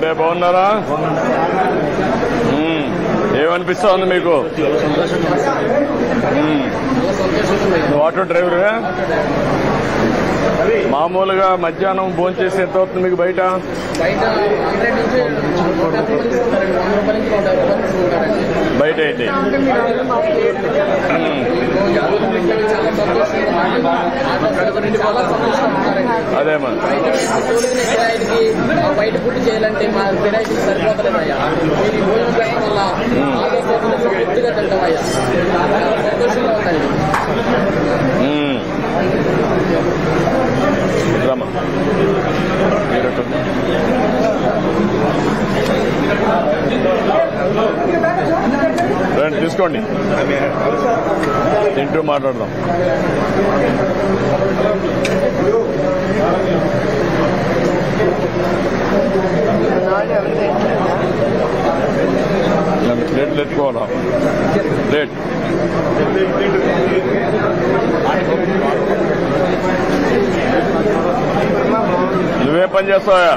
ఏంటే బాగున్నారా? ఉమ్. ఏమనిపిస్తా ఉంది మీకు ఆటో డ్రైవరే మామూలుగా మధ్యాహ్నం భోజనం చేసి ఎంత అవుతుంది మీకు బయట? ఉన్నారండి hmm. అదే మరి బయట పుట్టి చేయాలంటే మా కిరాయికి సరిపోతలేదయ్యా మీరు. భోజనం పెట్టడం వల్ల తింటామయ్యా సంతోషంగా ఉందండి రండి తీసుకోండి తింటూ మాట్లాడదాం. రేట్ పెట్టుకోవాలా? ఎత్తుకోవాలా ప్లేట్. నువ్వే పని చేస్తావా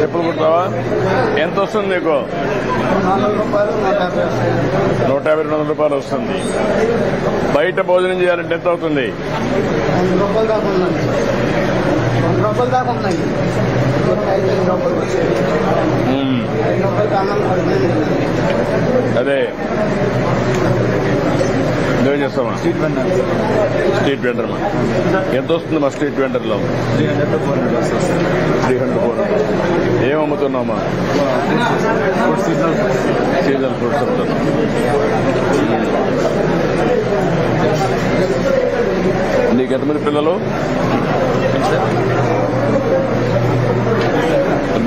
చెప్పులు కుడతావా? ఎంత వస్తుంది నీకు? నూట యాభై రెండు వందల రూపాయలు వస్తుంది. బయట భోజనం చేయాలంటే ఎంత అవుతుంది? అదే. చేస్తామా స్ట్రీట్ వెండర్ స్ట్రీట్ వెండర్ మా. ఎంత వస్తుంది మా street వెండర్లో? Three hundred to four hundred వస్తుంది. త్రీ హండ్రెడ్ ఫోర్ ఏం అమ్ముతున్నామా సీజనల్ సీజన్ ఫ్రూట్స్ అమ్ముతున్నాం నీకు ఎంతమంది పిల్లలు?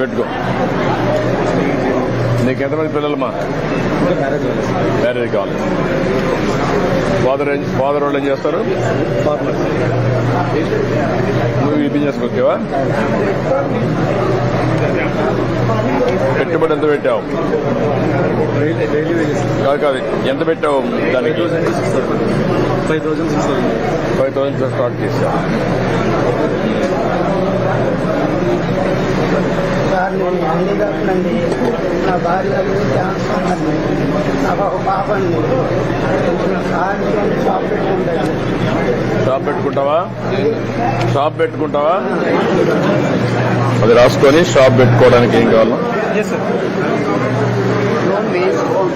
పెట్టుకో నీకు ఎంతమంది పిల్లలమ్మా? మ్యారేజ్ కావాలి ఫాదర్ ఫాదర్ వాళ్ళు ఏం చేస్తారు? నువ్వు ఈ బిజినెస్ ఓకేవా పెట్టుబడి ఎంత పెట్టావు? డైలీ కాదు కాదు ఎంత పెట్టావు దానికి? Six five thousand six five thousand start చేసా సార్ నేను అన్ని నా భార్య ఉందండి నాకు ఒక పాప అండి కొంచెం సార్ షాప్ పెట్టుకుంటాను షాప్ పెట్టుకుంటావా? షాప్ పెట్టుకుంటావా? అది రాసుకొని షాప్ పెట్టుకోవడానికి ఏం కావాలా?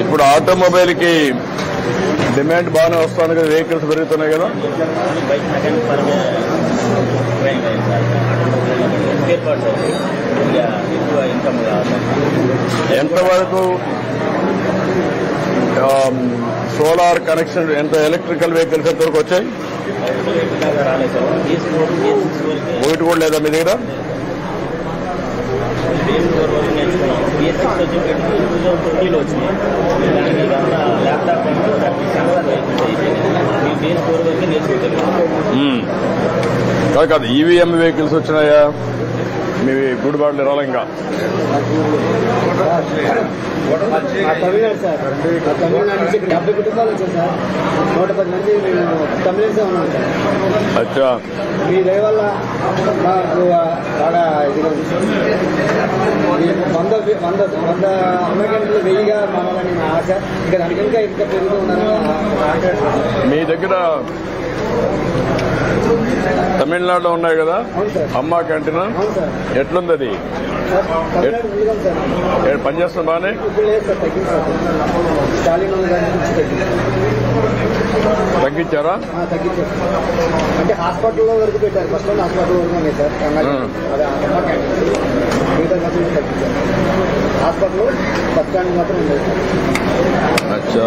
ఇప్పుడు ఆటోమొబైల్కి డిమాండ్ బాగానే వస్తుంది కదా వెహికల్స్ పెరుగుతున్నాయి కదా? ఎంతవరకు సోలార్ కనెక్షన్ ఎంత ఎలక్ట్రికల్ వెహికల్స్ ఎంతవరకు వచ్చాయి దాకా రాలేదు sir BS four BS six వరకు ఒకటి కూడా లేదా మీ దగ్గర బీఎస్ ఫోర్ వరకు నేర్చుకున్నాం బీఎస్ సిక్స్ వచ్చి టూ థౌసండ్ ట్వంటీలో వచ్చినాయి దానికి ఇదంతా ల్యాప్టాప్ అంటూ సెన్సార్ మీ బీఎస్ ఫోర్ వరకు నేర్చుకోగలిగాం మ్మ్. కాదు కాదు ఈవీఎం వెహికల్స్ వచ్చినాయా? మీ గుడిబాట్లు రాలే ఇంకా. నుంచి అచ్చా. మీ దయ వల్ల మాకు బాగా ఇదిగా ఉంది వంద వంద వంద అమెరికన్లు వెయ్యిగా మారాలని నా ఆశ ఇంకా దానికి ఇంకా ఇంకా పెరుగుతూ మీ దగ్గర తమిళనాడులో ఉన్నాయి కదా? అమ్మా క్యాంటీన్? ఎట్లుంది అది? పనిచేస్తుంది బాగానే? తగ్గింది తగ్గించారా? అంటే హాస్పిటల్లో వరకు పెట్టారు ఫస్ట్ హాస్పిటల్ వరకు సార్ హాస్పిటల్ బస్ స్టాండ్ మాత్రం ఉండేది అచ్చా.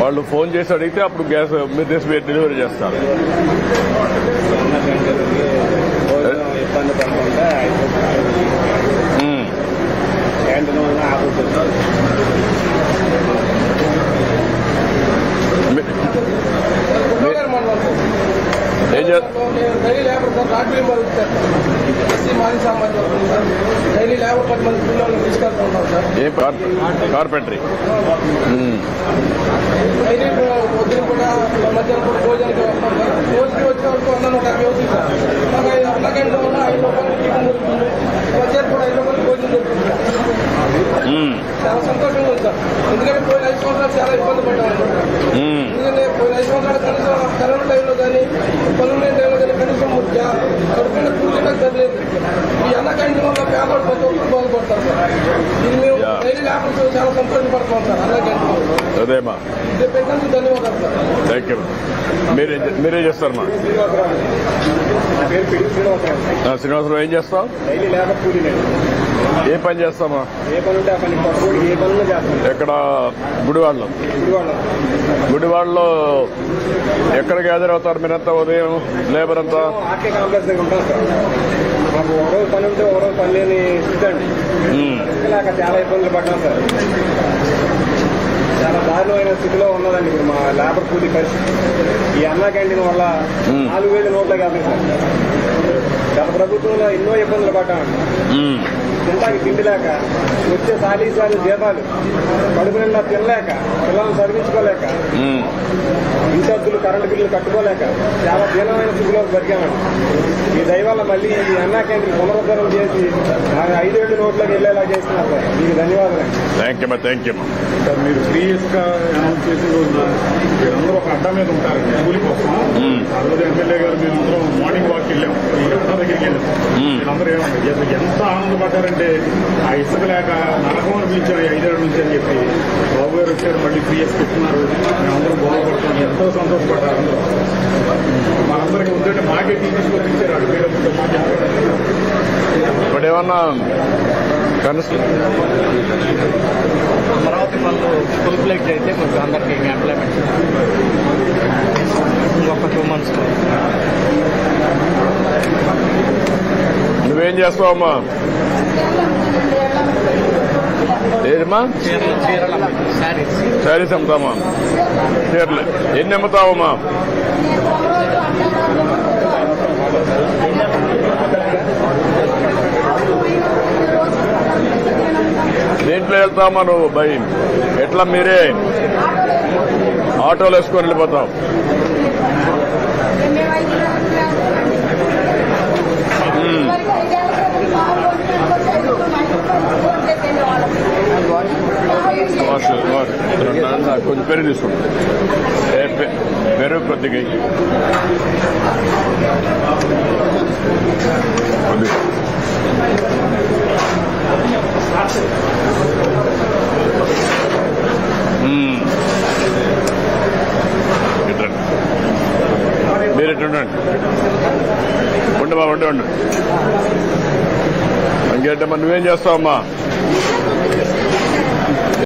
వాళ్ళు ఫోన్ చేసి అడిగితే అప్పుడు గ్యాస్ మీరు తీసి మీరు డెలివరీ చేస్తారు ఇబ్బంది సార్. ఉమ్. చాలా సంతోషంగా ఉంది సార్. ఎందుకంటే పోయిన ఐదు సంవత్సరాలు చాలా ఇబ్బంది పడ్డాము ఉమ్. ఎందుకంటే పోయిన ఐదు సంవత్సరాలు కనీసం కరోనా టైంలో కానీ పనులు లేని టైంలో కానీ కనీసం కడుపున కూర్చుంటే చదిలేదు ఈ అన్న క్యాంటీన్ సార్. మేము. డైలీ చాలా సంతోషపడుతున్నాం సార్. క్యాంటీన్ అదేమా ఇది పెట్టినందుకు ధన్యవాదాలు సార్. థ్యాంక్ యూ మీరే మీరే పేరు పిడి శ్రీనివాసరావు ఏం చేస్తావు? డైలీ లేబర్ కూలీ నేను ఏ పని చేస్తామా ఏ పని ఉంటే ఆ పని పప్పుడు ఏ పనులు చేస్తాను ఎక్కడ? గుడివాడలో. గుడివాడలో ఎక్కడ గ్యాదర్ అవుతారు? మీరంతా ఉదయం లేబర్ అంతా? ఆర్కే కాంప్లెక్స్ దగ్గర ఉంటాం సార్ మాకు ఒక రోజు పని ఉంటే ఒక రోజు పని లేని స్థితి అండి చాలా ఇబ్బందులు పడ్డాం సార్. చాలా దారుణమైన స్థితిలో ఉన్నదండి ఇప్పుడు మా లేబర్ కూలీ పరిస్థితి. ఈ అన్నా క్యాంటీన్ వల్ల. నాలుగు వేలు నోట్లకి వెళ్తాయి సార్. గత ప్రభుత్వంలో ఎన్నో ఇబ్బందులు పడ్డామండి. తింటాకి తిండి లేక వచ్చే సాలీసాలు జీతాలు కడుపు నిండా తినలేక పిల్లలను చదివించుకోలేక ఉమ్. ఇంటి అద్దులు కరెంటు బిల్లులు కట్టుకోలేక చాలా దీనమైన స్థితిలో బతికామండి ఈ దయ వల్ల మళ్ళీ ఈ అన్నా క్యాంటీన్ పునరుద్ధరణ చేసి ఐదేళ్ళ నోట్లోకి వెళ్ళేలా చేస్తున్నారు. సార్ మీకు ధన్యవాదాలు. Thank you thank you sir మీరు సీరియస్గా అనౌన్స్ చేసిన రోజున మీరందరూ ఒక అడ్డా మీద ఉంటారు కూలి కోసం మ్మ్. ఆ రోజు ఎమ్మెల్యే గారు మేమందరం మార్నింగ్ వాక్ వెళ్ళాం. ఈ అడ్డా దగ్గరికి వెళ్ళాం. మీరందరూ ఎంత- ఎంత ఆనందపడ్డారంటే ఆ ఇసుక లేక నరకం అనిపించారు ఐదేళ్ళ నుంచి అని చెప్పి బాబు గారు వచ్చారు మళ్ళీ పిఎస్ పెట్టుకున్నారు. మేమందరం బాగుపడుతున్నాం ఎంతో సంతోషపడ్డారు. అందరూ మనందరికీ ఉందంటే మాకే అటు పేరు మాకే ఇప్పుడు ఏమన్నా కనీసం అమరావతి పనులు ఫుల్ అయితే కొంచెం అందరికి ఎంప్లాయ్మెంట్ ఇంకొక టూ మంత్స్ నువ్వేం చేస్తావమ్మా? ఏదమ్మా శారీస్ అమ్ముతామా చీరలు ఎన్ని అమ్ముతావమ్మా? దేంట్లో వెళ్తామా నువ్వు? బై. ఎట్లా మీరే? ఆటోలు వేసుకొని వెళ్ళిపోతావు. Thank you. కొంచెం పెరుగు తీసుకుంటా ఏ పె- పెరుగు కొద్దిగా మీరు ఇటు ఉండండి ఉండు బాబు ఉండు ఉండు ఇంకేంటమ్మా నువ్వేం చేస్తావమ్మా